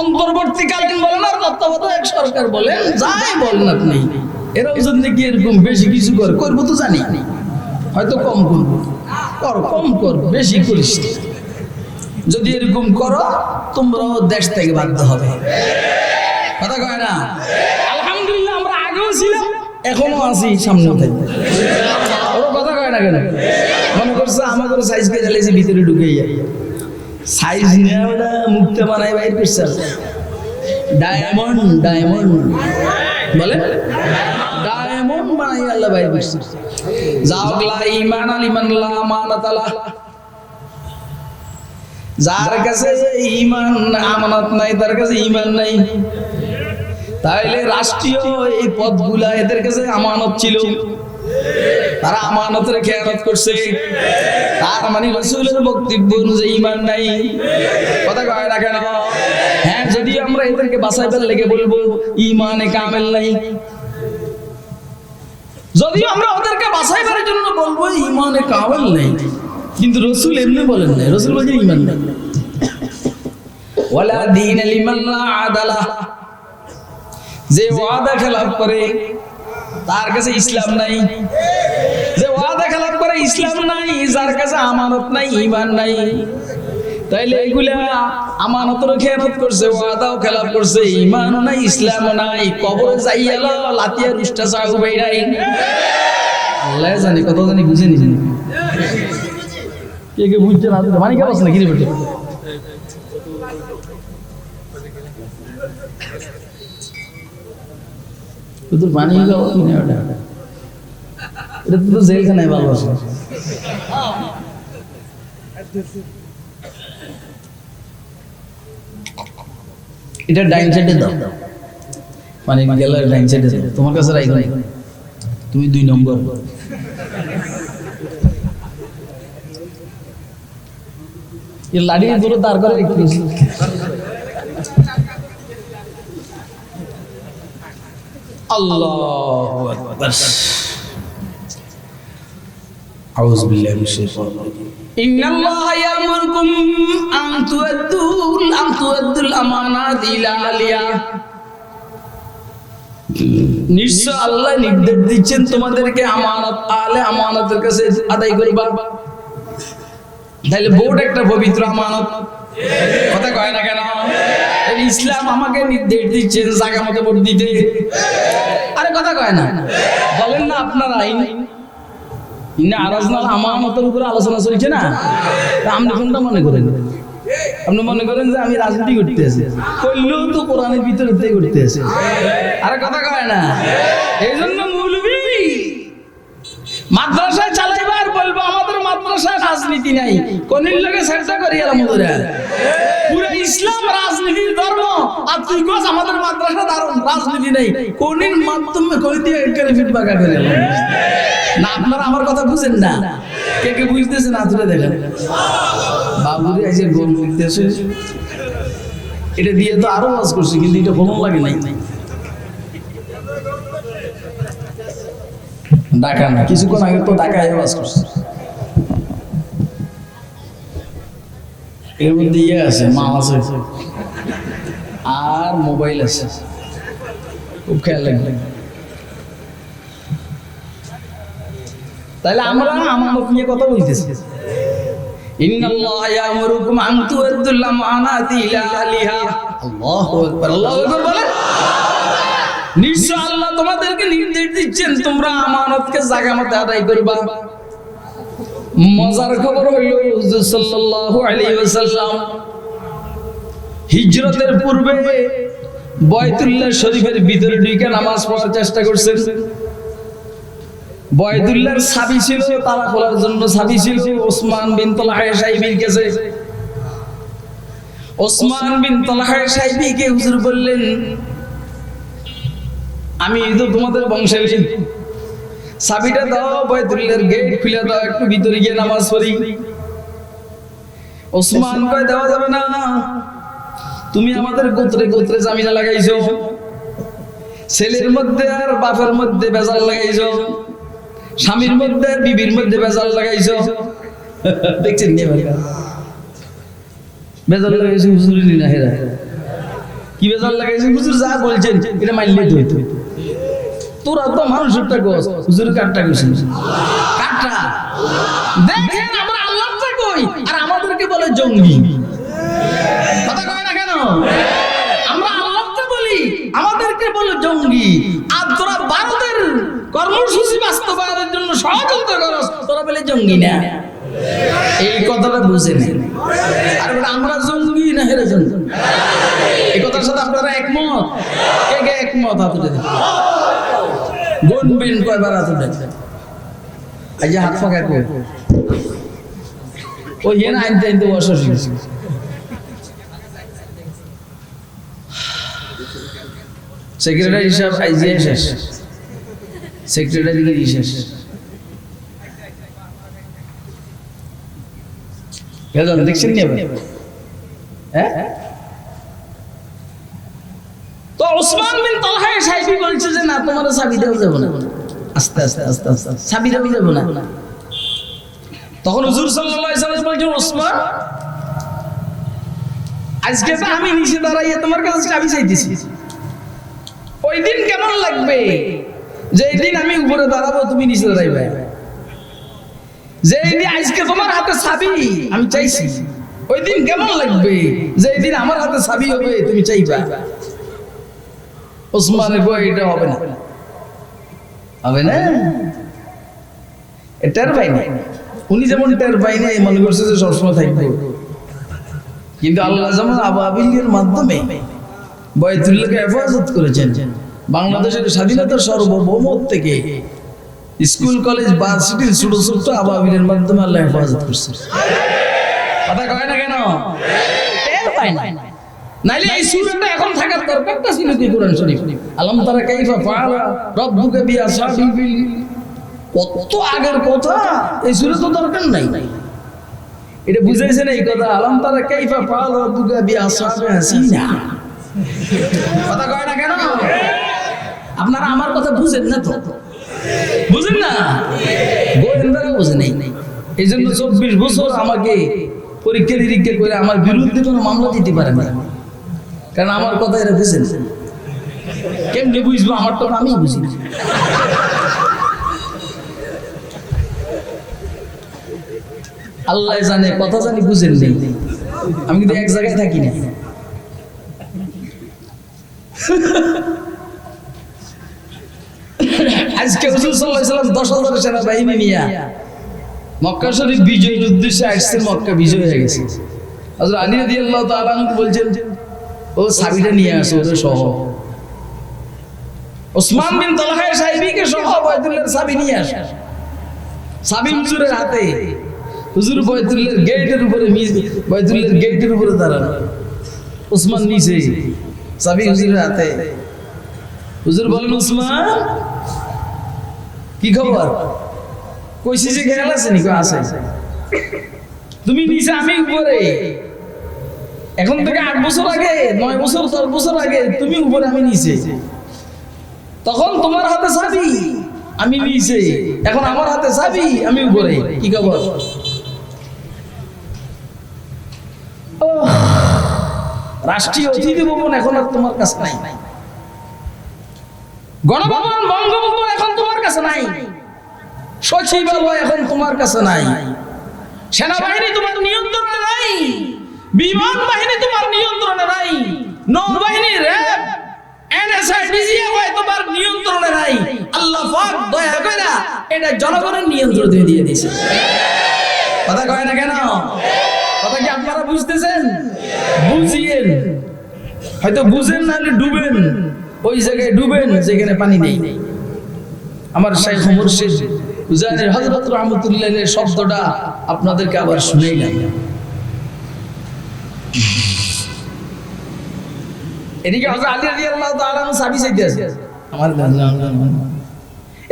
অন্তর্বর্তীকালীন বলেন আর তত্ত্বাবধায়ক সরকার বলেন, যাই বলেন আপনি, এরাও যদি কি এরকম বেশি কিছু করে? করব তো জানি। হয়তো কম করব। কর, কম কর, বেশি করিস যদি এরকম করো, তোমরাও দেশ থেকে বাধ্য হবে। কথা কয় না? আলহামদুলিল্লাহ, আমরা আগেও ছিলাম, এখনও আছি সামনেও থাকব ওরা কথা কয় না কেন? মনে করছে আমাদের সাইজ কে জ্বালিয়েছি ভিতরে ঢুকে যাই সাইজ নিয়ে ওরা বানাই বাইর করছে ডায়মন্ড ডায়মন্ড বলে? ডায়মন্ড বানাই আল্লাহ বাইর করছে। ইমান আল ইমান লা আমানাত আলা। যার কাছে ইমান আমানত নাই, তার কাছে ইমান নাই। তাইলে রাষ্ট্রীয় এই পদগুলা এদের কাছে আমানত ছিল। তারা আমানতের খেয়ানত করছে। তার মানে রসুলের বক্তব্য অনুযায়ী ইমান নাই। কথা কয় না কেন? হ্যাঁ যদি আমরা এদেরকে বাসাইবার লেগে বলব? ইমানে কামেল নাই। যদি আমরা ওদেরকে জন্য বলব ইমানে কামেল নেই। কিন্তু রসুল এমনি বলেন নাই। রসুল বলছেন ইমান নাই। ওয়ালা দিন আদালা। যে ওয়াদা খেলাপ করে তার কাছে ইসলাম নাই। যে ওয়াদা খেলাপ করে ইসলাম নাই, যার কাছে আমানত নাই ইমান নাই। তাইলে এগুলা আমানতেরও খেয়ানত করছে, ওয়াদাও খেলাপ করছে ইমানও নাই, ইসলামও নাই। কবরে এলো লাতিয়া রুষ্টা চাকু বাইরাই আল্লাহ জানি, কত জানি বুঝে নিছি কে কে বুঝছে না মানে কে বসে না কিনে তোর পানি খাওয়া কি না ওটা? এটা তো জেলখানায় ভালোবাসা এটা ডাইন সাইডে দাও। মানে পানি গেলে ডাইন সাইডে দাও। তোমার কাছে রাখো তুমি দুই নম্বর। এই লাড়ি ধরে দাঁড় করে রেখে আল্লাহ أعوذ بالله من الشيطان إن الله يأمركم أن تؤدوا أن تؤدوا الأمانات নিশ্চয় আল্লাহ নির্দেশ দিচ্ছেন তোমাদেরকে আমানত, আলে আমানতের কাছে আদায় করবা তাহলে বোর্ড একটা পবিত্র আমানত। কথা কয় না কেন? ইসলাম আমাকে নির্দেশ দিচ্ছেন জায়গা মতো ভোট দিতে। আরে কথা কয় না। বলেন না আপনারা ইন্না আরাজনাল আমানতের উপরে আলোচনা চলছে না? আপনি কোনটা মনে করেন? আপনি মনে করেন যে আমি রাজনীতি করতে আছি। করলেও তো কোরআনের ভিতরে করতে আছে। আরে কথা কয় না। এই জন্য মৌলবী, মাদ্রাসায় চালাইবার বলব আমাদের মাদ্রাসায় রাজনীতি নাই। কোনির লোকে চেষ্টা করি আমাদের পুরো ইসলাম রাজনীতির ধর্ম, আর তুই কোস আমাদের মাদ্রাসা দারুণ রাজনীতি নেই। কোনির মাধ্যমে কই দিয়ে এখানে ফিডব্যাক করে না, আপনারা আমার কথা বুঝেন না। কে কে বুঝতেছেন না, তুলে দেখেন। বাবুরে এসে গোল বুঝতেছে এটা দিয়ে তো আরও ওয়াজ করছি, কিন্তু এটা কোনো লাগে নাই। ঢাকা না, কিছুক্ষণ আগে তো ঢাকায় ওয়াজ করছে। এর মধ্যে ইয়ে আছে মাল আছে আর মোবাইল আছে খুব খেয়াল রাখবেন তাহলে আমরা আমানত নিয়ে কথা বলতেছি নিশ্চয় আল্লাহ তোমাদেরকে নির্দেশ দিচ্ছেন তোমরা আমানতকে জায়গা মতো আদায় করবা মজার খবর হইল হুজুর সাল্লাল্লাহু আলাইহি ওয়াসাল্লাম হিজরতের পূর্বে বয়তুল্লাহ শরীফের ভিতরে ঢুকে নামাজ পড়ার চেষ্টা করছেন। বয়দুল্লাহর সাবি ছিল, তালা খোলার জন্য সাবি ছিল, ওসমান বিন তলাহ সাহেবের কাছে। ওসমান বিন তলাহ সাহেবকে হুজুর বললেন, আমি তো তোমাদের বংশের সাবিটা দাও বয়দুল্লাহর গেট খুলে দাও একটু ভিতরে গিয়ে নামাজ পড়ি। ওসমান কয় দেওয়া যাবে না? তুমি আমাদের গোত্রে গোত্রে জামিনা লাগাইছো। ছেলের মধ্যে আর বাপের মধ্যে বেজাল লাগাইছো। স্বামীর মধ্যে আর বিবির মধ্যে বেজাল লাগাইছো। দেখছেন? বেজাল লাগাইছো হুজুরি না হেরা? কি বেজাল লাগাইছে? হুজুর যা বলছেন এটা মানলেই তো হইতো তোরা তো মানুষেরটা গোস হুজুর কাটটা গেছিস কাটটা দেখেন, আমরা আল্লাহটা কই। আর আমাদেরকে বলে জঙ্গি। কথা কয় না কেন? আমরা আল্লাহটা বলি, আমাদেরকে বলে জঙ্গি। আর তোরা ভারতের কর্মসূচি বাস্তবায়নের জন্য ষড়যন্ত্র করস, তোরা বলে জঙ্গি না। এই কথাটা বুঝে নেন। আর আমরা জঙ্গি না হেরে জঙ্গি? এই কথার সাথে আপনারা একমত? কে কে একমত হাত গুনবেন কয়বার হাত উঠে এই যে হাত ফাঁকা কই ওই হেন আনতে আনতে বসে শিখছি সেক্রেটারি হিসাব আইজিয়া শেষ। সেক্রেটারি গিরি শেষ। দেখছেন নি? হ্যাঁ? তো ওসমান বিন তালহা সাহেবী বলছে যে, না তোমার চাবি দেওয়া যাবে না। আস্তে আস্তে আস্তে আস্তে। চাবি দেওয়া যাবে না। তখন হুজুর সাল্লাল্লাহু আলাইহি বলছেন ওসমান, আজকে তো আমি নিচে দাঁড়াইয়ে তোমার কাছে চাবি চাইতেছি। ওই দিন কেমন লাগবে? যে দিন আমি উপরে দাঁড়াবো, তুমি নিচে দাঁড়াইবে। যে আজকে তোমার হাতে চাবি, আমি চাইছি। ওই দিন কেমন লাগবে? যে দিন আমার হাতে চাবি হবে, তুমি চাইবা। ওসমান কয় এটা হবে না। হবে না? এ টের পাই না উনি যেমন টের পাই না মনে করছে যে সবসময় থাকবে। কিন্তু আল্লাহ যেমন আবাবিলের মাধ্যমে বয়তুল্লাহকে হেফাজত করেছেন বাংলাদেশের স্বাধীনতার সার্বভৌমত থেকে স্কুল কলেজ ভার্সিটির ছোট ছোট আবাবিলের মাধ্যমে আল্লাহ হেফাজত করছে কথা কয় না কেন? টের পাই না। নাইলে এই সূরাটা এখন থাকার দরকারটা ছিল কি কোরআন শরীফ। আলম তারা কাইফা ফাআলা, রাব্বুকা বিআসহাবিল কত আগের কথা, এই সূরা তো দরকার নাই। এটা বুঝাইছেন এই কথা, আলম তারা কাইফা ফাআলা, রাব্বুকা বিআসহাবি হাসিনা কথা কয় না কেন? আপনারা আমার কথা বুঝেন না তো? বুঝেন না? গোয়েন্দারা বুঝে নেই। এই জন্য চব্বিশ বছর আমাকে পরীক্ষা নিরীক্ষা করে আমার বিরুদ্ধে কোনো মামলা দিতে পারে না। কারণ আমার কথা এরা বুঝেন। কেমনি বুঝব? আমার তো আমি বুঝি আল্লাহ জানে, কথা জানি বুঝেন নেই। আমি কিন্তু এক জায়গায় থাকি না। আজকে হুজুর আলাইহি সাল্লাম 10000 সেনাবাহিনী নিয়ে মক্কা শরীফ বিজয়ের উদ্দেশ্যে আসছেন মক্কা বিজয় হয়ে গেছে। হযরত আলী রাদিয়াল্লাহু তাআলা বলছেন ও সাবিটা নিয়ে আসো ওদের সহ। ওসমান বিন তালহা সাহেবীকে সহ বয়তুল্লাহর সাবি নিয়ে আসে। সাবি হুজুরের হাতে। হুজুর বয়তুল্লাহর গেটের উপরে বয়তুল্লাহর গেটের উপরে দাঁড়ানো। ওসমান নিচে সাবি হুজুরের হাতে। হুজুর বলেন ওসমান কি খবর? কইছি যে খেয়াল আছে নি আছে। তুমি নিচে আমি উপরে। এখন থেকে আট বছর আগে, নয় বছর, দশ বছর আগে তুমি উপরে আমি নিচে। তখন তোমার হাতে চাবি, আমি নিচে। এখন আমার হাতে চাবি, আমি উপরে। কি খবর? রাষ্ট্রীয় অতিথি ভবন এখন আর তোমার কাছে নাই। গণভবন বঙ্গবন্ধু এখন তোমার কাছে নাই। সচিবালয় এখন তোমার কাছে নাই। সেনাবাহিনী তোমার নিয়ন্ত্রণে নাই। বিমান বাহিনী তোমার নিয়ন্ত্রণে নাই। নৌবাহিনী, র্যাব, এনএসআই ডিজিএফআই তোমার নিয়ন্ত্রণে নাই। আল্লাহ পাক, দয়া করে এটা জনগণের নিয়ন্ত্রণে দিয়ে দিয়েছে। কথা কয় না কেন? কথা কি আপনারা বুঝতেছেন? বুঝিয়েন। হয়তো বুঝেন না ডুবেন। ওই জায়গায় ডুবেন, যেখানে পানি নেই। আমার শাইখ মুর্শিদ উজানি হযরত রাহমাতুল্লাহ শব্দটা আপনাদেরকে আবার শুনাইলাম এদিকে হযরত আলী রাদিয়াল্লাহু তাআলা সাবি চাইতে আছে আমার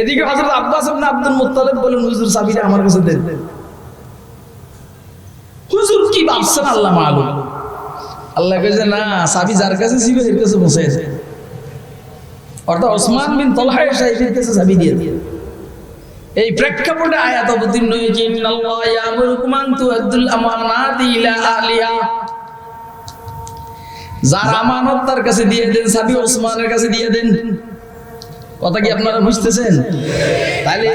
এদিকে হযরত আব্বাস ইবনে আব্দুল মুত্তালিব বলেন হুজুর সাবিটা আমার কাছে দেন। হুজুর কি ভাবছেন? আল্লাহ মালুম। আল্লাহ কইছে না সাবি যার কাছে ছিল এর কাছে বসে আছে। অর্থাৎ ওসমান বিন তলহা সাহেবের কাছে চাবি দিয়ে দিয়ে। এই প্রেক্ষাপটে আয়াত অবতীর্ণ হয়েছে ইন্নাল্লাহ ইয়ামুরুকুম আন তুআদ্দুল আমানাতি ইলা আহলিহা। যার আমানত তার কাছে দিয়ে দেন, সাবি ওসমানের কাছে দিয়ে দেন। কথা কি আপনারা বুঝতেছেন? তাহলে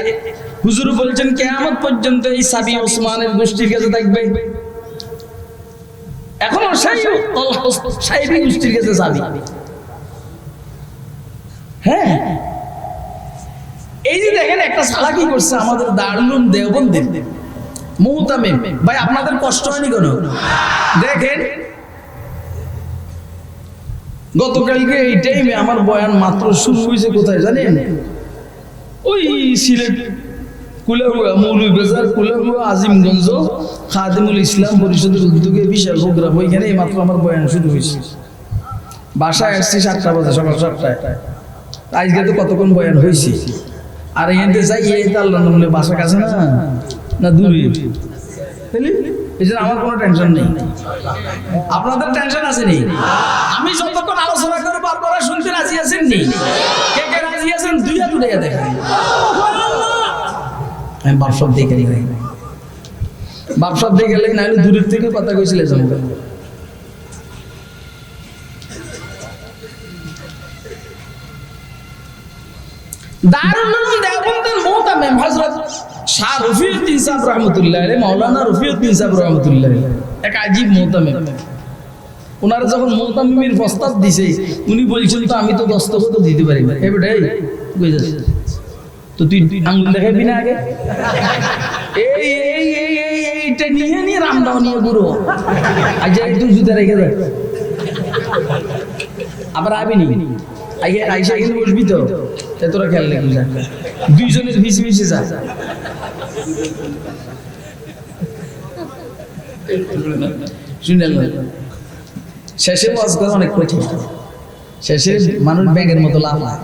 হুজুর বলছেন, কেয়ামত পর্যন্ত এই সাবি ওসমানের গোষ্ঠীর কাছে থাকবে। এখনও সেই সাহেবী গোষ্ঠীর কাছে যাবি। হ্যাঁ? এই যে দেখেন, একটা সালা কি করছে? আমাদের দারুল দেওবন্দের। মুহতামিম ভাই, আপনাদের কষ্ট হয়নি কোনো? দেখেন গতকালকে এই টাইমে আমার বয়ান মাত্র শুরু হয়েছে কোথায় জানেন? ওই সিলেট কুলাগুয়া মৌলভীবাজার কুলাগুয়া আজিমগঞ্জ, খাদিমুল ইসলাম পরিষদের উদ্যোগে বিশাল প্রোগ্রাম ওইখানে মাত্র আমার বয়ান শুরু হয়েছে। বাসায় আসছি সাতটা বাজে, সকাল সাতটায়। আজকে তো কতক্ষণ বয়ান হয়েছে? আর এখানে যাই এই তো আল্লাহ বাসা কাছে না? না দূরে? বুঝলি এই জন্য আমার কোনো টেনশন নেই। আপনাদের টেনশন আছে নি? আমি যতক্ষণ আলোচনা করে বারবার শুনতে রাজি আছেন নি? কে কে রাজি আছেন দুই হাত উঠে দেখেন আমি বাপসব দেখে নি বাপসব দেখে গেলে নাহলে দূরের থেকে কথা কইছিলে জমকে দারুল উলুম দেওবন্দের মুহতামিম হযরত শাহ রফিউদ্দিন সাহেব রহমাতুল্লাহ মাওলানা রফিউদ্দিন সাহেব রহমাতুল্লাহ এক আজীব মুহতামিম ওনারা যখন মুহতামিমের প্রস্তাব দিছে, উনি বলছেন, তো আমি তো দস্তখত দিতে পারি না। এবারে তো তুই আঙ্গুল দেখাবি না আগে? এই এই এই এই, এইটা নিয়ে নিয়ে রামদাও নিয়ে গুরু। আজ একটু জুতা রেখে দে। আবার আবিনি আগে আইসা বসবি তো। তা। তোরা খেয়াল রাখবি যা। দুইজনের ভিসি ভিসি যা। শুনেন শেষে ওয়াজ করা অনেক কঠিন। শেষে মানুষ ব্যাঙের মতো লাভ হয়।